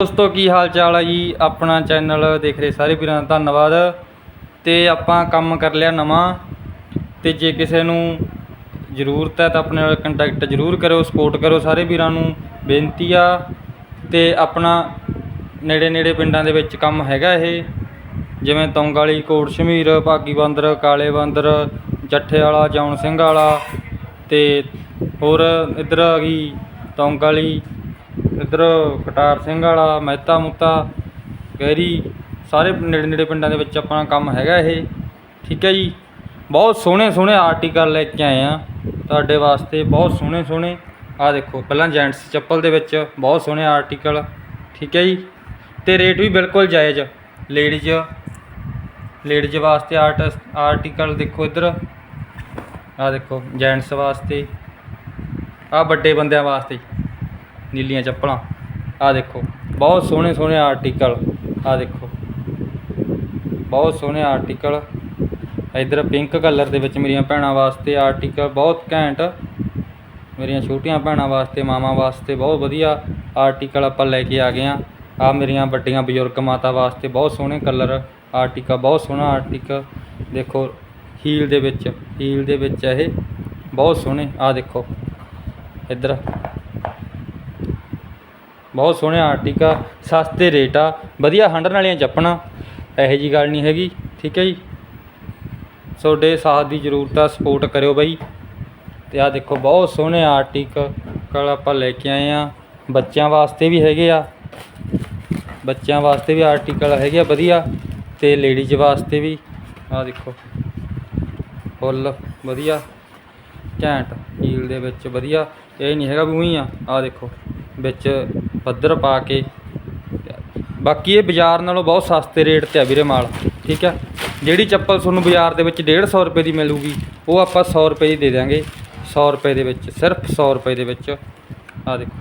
ਦੋਸਤੋ, ਕੀ ਹਾਲ ਚਾਲ ਆ ਜੀ? ਆਪਣਾ ਚੈਨਲ ਦੇਖ ਰਹੇ ਸਾਰੇ ਵੀਰਾਂ ਦਾ ਧੰਨਵਾਦ। ਤੇ ਆਪਾਂ ਕੰਮ ਕਰ ਲਿਆ ਨਵਾਂ। ਤੇ ਜੇ ਕਿਸੇ ਨੂੰ ਜ਼ਰੂਰਤ ਹੈ ਤਾਂ ਆਪਣੇ ਨਾਲ ਕੰਟੈਕਟ ਜ਼ਰੂਰ ਕਰੋ ਸਪੋਰਟ ਕਰੋ ਸਾਰੇ ਵੀਰਾਂ ਨੂੰ। ਬੇਨਤੀ ਆ। ਤੇ ਆਪਣਾ ਨੇੜੇ ਨੇੜੇ ਪਿੰਡਾਂ ਦੇ ਵਿੱਚ ਕੰਮ ਹੈਗਾ ਇਹ। ਜਿਵੇਂ ਤੌਂਗ ਵਾਲੀ ਕੋਟ ਸ਼ਮੀਰ ਭਾਗੀ ਬਾਂਦਰ, ਕਾਲੇ ਬਾਂਦਰ ਜੱਠੇ ਵਾਲਾ ਜੌਨ ਸਿੰਘ ਵਾਲਾ। ਤੇ ਹੋਰ ਇੱਧਰ ਆ ਗਈ ਤੌਂਗ ਵਾਲੀ ਇੱਧਰ ਕਟਾਰ ਸਿੰਘ ਵਾਲਾ, ਮਹਿਤਾ ਮੁੱਤਾ, ਗੈਰੀ, ਸਾਰੇ ਨੇੜੇ ਨੇੜੇ ਪਿੰਡਾਂ ਦੇ ਵਿੱਚ ਆਪਣਾ ਕੰਮ ਹੈਗਾ ਇਹ। ਠੀਕ ਹੈ ਜੀ। ਬਹੁਤ ਸੋਹਣੇ ਸੋਹਣੇ ਆਰਟੀਕਲ ਲੈ ਕੇ ਆਏ ਆ ਤੁਹਾਡੇ ਵਾਸਤੇ, ਬਹੁਤ ਸੋਹਣੇ ਸੋਹਣੇ। ਆ ਦੇਖੋ, ਪਹਿਲਾਂ ਜੈਂਟਸ ਚੱਪਲ ਦੇ ਵਿੱਚ ਬਹੁਤ ਸੋਹਣੇ ਆਰਟੀਕਲ ਠੀਕ ਹੈ ਜੀ। ਤੇ ਰੇਟ ਵੀ ਬਿਲਕੁਲ ਜਾਇਜ਼ ਲੇਡੀਜ਼ ਲੇਡੀਜ਼ ਵਾਸਤੇ ਆਰਟ ਆਰਟੀਕਲ ਦੇਖੋ ਇੱਧਰ। ਆ ਦੇਖੋ ਜੈਂਟਸ ਵਾਸਤੇ। ਆ ਵੱਡੇ ਬੰਦਿਆਂ ਵਾਸਤੇ। ਨੀਲੀਆਂ ਚੱਪਲਾਂ। ਆ ਦੇਖੋ, ਬਹੁਤ ਸੋਹਣੇ ਸੋਹਣੇ ਆਰਟੀਕਲ ਆ ਦੇਖੋ, ਬਹੁਤ ਸੋਹਣੇ ਆਰਟੀਕਲ ਇਧਰ ਪਿੰਕ ਕਲਰ ਦੇ ਵਿੱਚ ਮੇਰੀਆਂ ਭੈਣਾਂ ਵਾਸਤੇ ਆਰਟੀਕਲ ਬਹੁਤ ਘੈਂਟ। ਮੇਰੀਆਂ ਛੋਟੀਆਂ ਭੈਣਾਂ ਵਾਸਤੇ, ਮਾਵਾਂ ਵਾਸਤੇ ਬਹੁਤ ਵਧੀਆ ਆਰਟੀਕਲ ਆਪਾਂ ਲੈ ਕੇ ਆ ਗਏ ਆ ਆ ਮੇਰੀਆਂ ਵੱਡੀਆਂ ਬਜ਼ੁਰਗ ਮਾਤਾ ਵਾਸਤੇ ਬਹੁਤ ਸੋਹਣੇ ਕਲਰ ਆਰਟੀਕਲ ਬਹੁਤ ਸੋਹਣਾ ਆਰਟੀਕਲ ਦੇਖੋ ਹੀਲ ਦੇ ਵਿੱਚ ਹੀਲ ਦੇ ਵਿੱਚ ਇਹ ਬਹੁਤ ਸੋਹਣੇ। ਆ ਦੇਖੋ, ਇੱਧਰ ਬਹੁਤ ਸੋਹਣੇ ਆਰਟੀਕਲ ਆ ਸਸਤੇ ਰੇਟ ਆ, ਵਧੀਆ ਹੰਡਣ ਵਾਲੀਆਂ ਚੱਪਣਾ, ਇਹੋ ਜੀ ਗੱਲ ਨਹੀਂ ਹੈਗੀ, ਠੀਕ ਹੈ ਜੀ। ਤੁਹਾਡੇ ਸਾਥ ਦੀ ਜ਼ਰੂਰਤ ਆ ਸਪੋਰਟ ਕਰਿਓ ਬਾਈ। ਤੇ ਆ ਦੇਖੋ, ਬਹੁਤ ਸੋਹਣੇ ਆਰਟੀਕਲ ਆਪਾਂ ਲੈ ਕੇ ਆਏ ਆ। ਬੱਚਿਆਂ ਵਾਸਤੇ ਵੀ ਹੈਗੇ ਆ। ਬੱਚਿਆਂ ਵਾਸਤੇ ਵੀ ਆਰਟੀਕਲ ਹੈਗੇ ਆ, ਵਧੀਆ। ਤੇ ਲੇਡੀਜ਼ ਵਾਸਤੇ ਵੀ ਆ ਦੇਖੋ। ਫੁੱਲ, ਵਧੀਆ। ਘੈਂਟ ਹੀਲ ਦੇ ਵਿੱਚ ਵਧੀਆ। ਇਹ ਨਹੀਂ ਹੈਗਾ ਵੀ ਉਹੀ ਆ ਆ ਦੇਖੋ, ਵਿੱਚ ਪੱਧਰ ਪਾ ਕੇ। ਬਾਕੀ ਇਹ ਬਾਜ਼ਾਰ ਨਾਲੋਂ ਬਹੁਤ ਸਸਤੇ ਰੇਟ ਤੇ ਆ ਵੀਰੇ ਮਾਲ, ਠੀਕ ਹੈ ਜਿਹੜੀ ਚੱਪਲ ਤੁਹਾਨੂੰ ਬਾਜ਼ਾਰ ਦੇ ਵਿੱਚ 150 ਰੁਪਏ ਦੀ ਮਿਲੂਗੀ, ਉਹ ਆਪਾਂ 100 ਰੁਪਏ ਦੀ ਦੇ ਦਾਂਗੇ 100 ਰੁਪਏ ਦੇ ਵਿੱਚ, ਸਿਰਫ 100 ਰੁਪਏ ਦੇ ਵਿੱਚ। ਆ ਦੇਖੋ,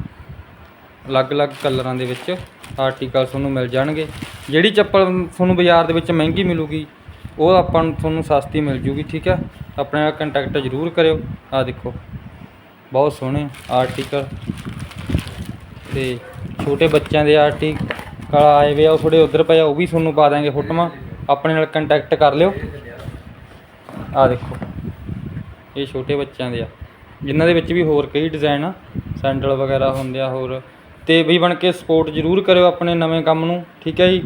ਅਲੱਗ-ਅਲੱਗ ਕਲਰਾਂ ਦੇ ਵਿੱਚ ਆਰਟੀਕਲ ਤੁਹਾਨੂੰ ਮਿਲ ਜਾਣਗੇ। ਜਿਹੜੀ ਚੱਪਲ ਤੁਹਾਨੂੰ ਬਾਜ਼ਾਰ ਦੇ ਵਿੱਚ ਮਹਿੰਗੀ ਮਿਲੂਗੀ, ਉਹ ਆਪਾਂ ਨੂੰ ਤੁਹਾਨੂੰ ਸਸਤੀ ਮਿਲ ਜੂਗੀ, ਠੀਕ ਹੈ ਆਪਣੇ ਨਾਲ ਕੰਟੈਕਟ ਜ਼ਰੂਰ ਕਰਿਓ। ਆ ਦੇਖੋ, ਬਹੁਤ ਸੋਹਣੇ ਆਰਟੀਕਲ। ਤੇ ਛੋਟੇ ਬੱਚਿਆਂ ਦੇ ਆਰਟੀਕਲ ਆਏ ਵੇ ਆ, ਉਹ ਥੋੜੇ ਉਧਰ ਪਏ ਆ, ਉਹ ਵੀ ਤੁਹਾਨੂੰ ਪਾ ਦਾਂਗੇ ਫੋਟੋਆਂ। ਆਪਣੇ ਨਾਲ ਕੰਟੈਕਟ ਕਰ ਲਿਓ। ਆ ਦੇਖੋ, ਇਹ ਛੋਟੇ ਬੱਚਿਆਂ ਦੇ ਆ। ਜਿਨ੍ਹਾਂ ਦੇ ਵਿੱਚ ਵੀ ਹੋਰ ਕਈ ਡਿਜ਼ਾਈਨ ਆ ਸੈਂਡਲ ਵਗੈਰਾ ਹੁੰਦੇ ਆ ਹੋਰ। ਤੇ ਵੀ ਬਣ ਕੇ ਸਪੋਰਟ ਜ਼ਰੂਰ ਕਰਿਓ ਆਪਣੇ ਨਵੇਂ ਕੰਮ ਨੂੰ, ਠੀਕ ਹੈ ਜੀ?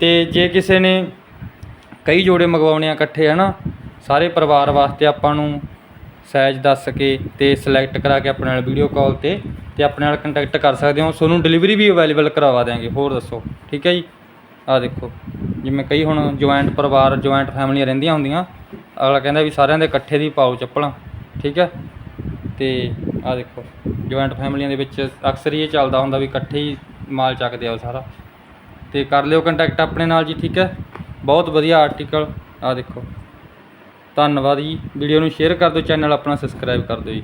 ਤੇ ਜੇ ਕਿਸੇ ਨੇ ਕਈ ਜੋੜੇ ਮੰਗਵਾਉਣੇ ਆ ਇਕੱਠੇ, ਹਨਾ? ਸਾਰੇ ਪਰਿਵਾਰ ਵਾਸਤੇ ਆਪਾਂ ਨੂੰ ਸਾਈਜ਼ ਦੱਸ ਕੇ ਤੇ ਸਿਲੈਕਟ ਕਰਾ ਕੇ ਆਪਣੇ ਨਾਲ ਵੀਡੀਓ ਕਾਲ ਤੇ ਤੇ ਆਪਣੇ ਨਾਲ ਕੰਟੈਕਟ ਕਰ ਸਕਦੇ ਹੋ। ਤੁਹਾਨੂੰ ਡਿਲੀਵਰੀ ਵੀ ਅਵੇਲੇਬਲ ਕਰਵਾ ਦਿਆਂਗੇ। ਹੋਰ ਦੱਸੋ। ਠੀਕ ਹੈ ਜੀ? ਆ ਦੇਖੋ। ਜਿਵੇਂ ਕਈ ਹੁਣ ਜੁਆਇੰਟ ਪਰਿਵਾਰ ਜੁਆਇੰਟ ਫੈਮਲੀਆਂ ਰਹਿੰਦੀਆਂ ਹੁੰਦੀਆਂ, ਅਗਲਾ ਕਹਿੰਦਾ ਵੀ ਸਾਰਿਆਂ ਦੇ ਇਕੱਠੇ ਦੀ ਪਾਓ ਚੱਪਲਾਂ। ਠੀਕ ਹੈ? ਤੇ ਆ ਦੇਖੋ ਜੁਆਇੰਟ ਫੈਮਲੀਆਂ ਦੇ ਵਿੱਚ ਅਕਸਰ ਹੀ ਇਹ ਚੱਲਦਾ ਹੁੰਦਾ ਵੀ ਇਕੱਠੇ ਹੀ ਮਾਲ ਚੱਕਦੇ ਆ ਸਾਰਾ। ਤੇ ਕਰ ਲਿਓ ਕੰਟੈਕਟ ਆਪਣੇ ਨਾਲ ਜੀ, ਠੀਕ ਹੈ? ਬਹੁਤ ਵਧੀਆ ਆਰਟੀਕਲ ਆ ਦੇਖੋ। ਧੰਨਵਾਦ ਜੀ। ਵੀਡੀਓ ਨੂੰ ਸ਼ੇਅਰ ਕਰ ਦਿਓ ਚੈਨਲ ਆਪਣਾ ਸਬਸਕ੍ਰਾਈਬ ਕਰ ਦਿਓ ਜੀ।